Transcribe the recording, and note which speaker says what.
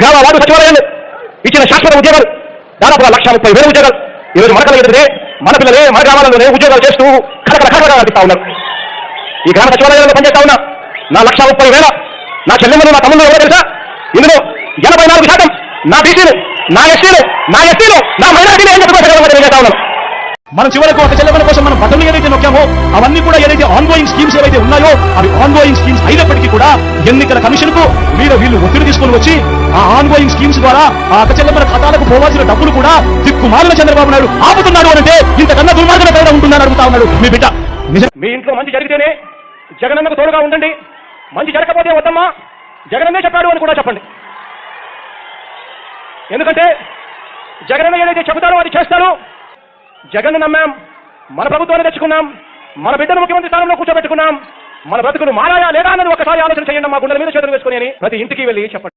Speaker 1: గ్రామ వార్డు సచివాలయాలు ఇచ్చిన శాశ్వత ఉద్యోగాలు దాదాపుగా లక్ష ముప్పై వేల ఉద్యోగాలు. ఈరోజు మన కళ్ళ మన పిల్లలే మన గ్రామాలలోనే ఉద్యోగాలు చేస్తూ కలకల కలకగా కనిపిస్తా ఉన్నారు. ఈ గ్రామ సచివాలయాల్లో పనిచేస్తా ఉన్నా. నా లక్ష ముప్పై వేల నా చెల్లెమ్మలు నా తమ్ముళ్ళు ఎవరో తెలుసా? ఇందులో ఎనభై నాలుగు శాతం నా బీసీలు నా ఎస్సీలు నా ఎస్సీలు నా మైనార్టీలు ఏం చెప్పుకోవచ్చు చేస్తా ఉన్నాను
Speaker 2: మనం చివరకు ఒక చెల్లెమల కోసం మనం బటన్లు ఏదైతే నొక్కామో అవన్నీ కూడా ఏదైతే ఆన్గోయింగ్ స్కీమ్స్ ఏవైతే ఉన్నాయో అవి ఆన్గోయింగ్ స్కీమ్స్ అయినప్పటికీ కూడా ఎన్నికల కమిషన్కు మీరు వీళ్ళు ఒత్తిడి తీసుకొని వచ్చి ఆ ఆన్గోయింగ్ స్కీమ్స్ ద్వారా ఆ అక్క చెల్లెమ్మల ఖాతాలకు పోవాల్సిన డబ్బులు కూడా దిక్కుమాలిన చంద్రబాబు నాయుడు ఆపుతున్నాడు అంటే ఇంతకన్నా దుర్మార్గం ఎక్కడ ఉంటుందని అడుగుతా ఉన్నాడు మీ బిడ్డ.
Speaker 1: మీ ఇంట్లో మంచి జరిగితేనే జగనన్నకు తోడుగా ఉండండి. మంచి జరగకపోతే వద్దమ్మా. జగనన్నే చెప్పాడు అని కూడా చెప్పండి. ఎందుకంటే జగనన్న ఏదైతే చెబుతారో అది చేస్తారో. జగన్ నమ్మాం మన ప్రభుత్వాన్ని తెచ్చుకున్నాం మన బిడ్డను ముఖ్యమంత్రి స్థానంలో కూర్చోబెట్టుకున్నాం మన బ్రతుకులు మారాయా లేదా అన్నది ఒకసారి ఆలోచన చేయండి మా గుండెల మీద చేతులు వేసుకుని ప్రతి ఇంటికి వెళ్ళి చెప్పండి.